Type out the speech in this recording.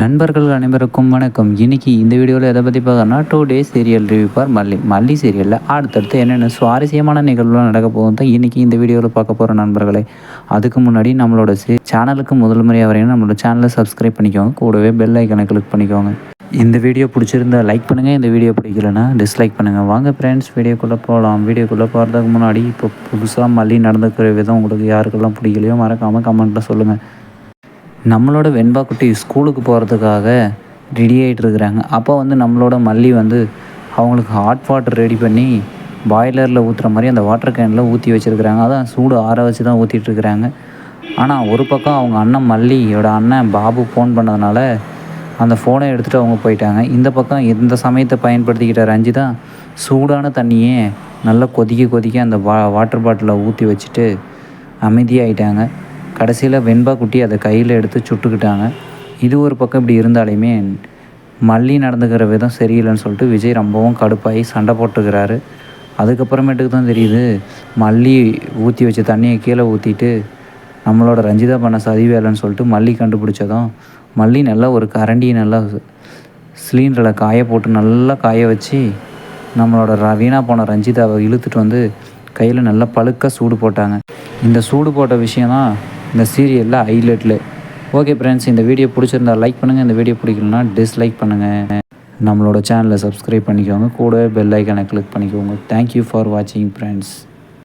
நண்பர்கள் அனைவருக்கும் வணக்கம். இன்னைக்கு இந்த வீடியோவில் எதை பற்றி பார்க்கணும்னா டூ டேஸ் சீரியல் ரிவ்யூ பார் மல்லி. மல்லி சீரியலில் அடுத்தடுத்து என்னென்ன சுவாரஸ்யமான நிகழ்வுலாம் நடக்க போகும் தான் இன்றைக்கி இந்த வீடியோவில் பார்க்க போகிற நண்பர்களே. அதுக்கு முன்னாடி நம்மளோட சே சேனலுக்கு முதல் முறையாக வரையும் நம்மளோட சேனலை சப்ஸ்கிரைப் பண்ணிக்கோங்க. கூடவே பெல் ஐக்கனை கிளிக் பண்ணிக்கோங்க. இந்த வீடியோ பிடிச்சிருந்தா லைக் பண்ணுங்கள் இந்த வீடியோ பிடிக்கலனா டிஸ்லைக் பண்ணுங்கள் வாங்க ஃப்ரெண்ட்ஸ் வீடியோக்குள்ளே போகலாம் வீடியோக்குள்ளே போகிறதுக்கு முன்னாடி இப்போ புதுசாக மல்லி நடந்துக்கிற விதம் உங்களுக்கு யாருக்கெல்லாம் பிடிக்கலையோ மறக்காமல் கமெண்ட்டில் சொல்லுங்கள் நம்மளோட வெண்பா குட்டி ஸ்கூலுக்கு போகிறதுக்காக ரெடி ஆகிட்டு இருக்கிறாங்க. அப்போ வந்து நம்மளோட மல்லி வந்து அவங்களுக்கு ஹாட் வாட்டர் ரெடி பண்ணி பாய்லரில் ஊற்றுற மாதிரி அந்த வாட்டர் கேனில் ஊற்றி வச்சுருக்குறாங்க. அதான் சூடு ஆற வச்சு தான் ஊற்றிட்டு இருக்கிறாங்க. ஆனால் ஒரு பக்கம் அவங்க அண்ணன் மல்லியோட அண்ணன் பாபு ஃபோன் பண்ணதுனால அந்த ஃபோனை எடுத்துகிட்டு அவங்க போயிட்டாங்க. இந்த பக்கம் இந்த சமயத்தை பயன்படுத்திக்கிட்ட ரஞ்சிதா சூடான தண்ணியே நல்லா கொதிக்க கொதிக்க அந்த வா வாட்டர் பாட்டிலை ஊற்றி வச்சுட்டு அமைதியாகிட்டாங்க கடைசியில் வெண்பா குட்டி அதை கையில் எடுத்து சுட்டுக்கிட்டாங்க. இது ஒரு பக்கம் இப்படி இருந்தாலுமே மல்லி நடந்துக்கிற விதம் சரியில்லைன்னு சொல்லிட்டு விஜய் ரொம்பவும் கடுப்பாகி சண்டை போட்டுக்கிறாரு. அதுக்கப்புறமேட்டுக்கு தான் தெரியுது மல்லி ஊற்றி வச்ச தண்ணியை கீழே ஊற்றிட்டு நம்மளோட ரஞ்சிதா பண்ண சதி வேலைன்னு சொல்லிட்டு மல்லி கண்டுபிடிச்சதும் மல்லி நல்லா ஒரு கரண்டியை நல்லா சிலிண்டரில் காய போட்டு நல்லா காய வச்சு நம்மளோட ர வீணாக போன ரஞ்சிதாவை இழுத்துட்டு வந்து கையில் நல்லா பழுக்க சூடு போட்டாங்க. இந்த சூடு போட்ட விஷயம் தான் இந்த சீரியலில் ஹைலைட்டில் ஓகே ஃப்ரெண்ட்ஸ் இந்த வீடியோ பிடிச்சிருந்தா லைக் பண்ணுங்கள் இந்த வீடியோ பிடிக்கலனா டிஸ்லைக் பண்ணுங்கள் நம்மளோட சேனலை சப்ஸ்கிரைப் பண்ணிக்கோங்க. கூட பெல் ஐக்கனை கிளிக் பண்ணிக்கோங்க. தேங்க்யூ ஃபார் வாட்சிங் ஃப்ரெண்ட்ஸ்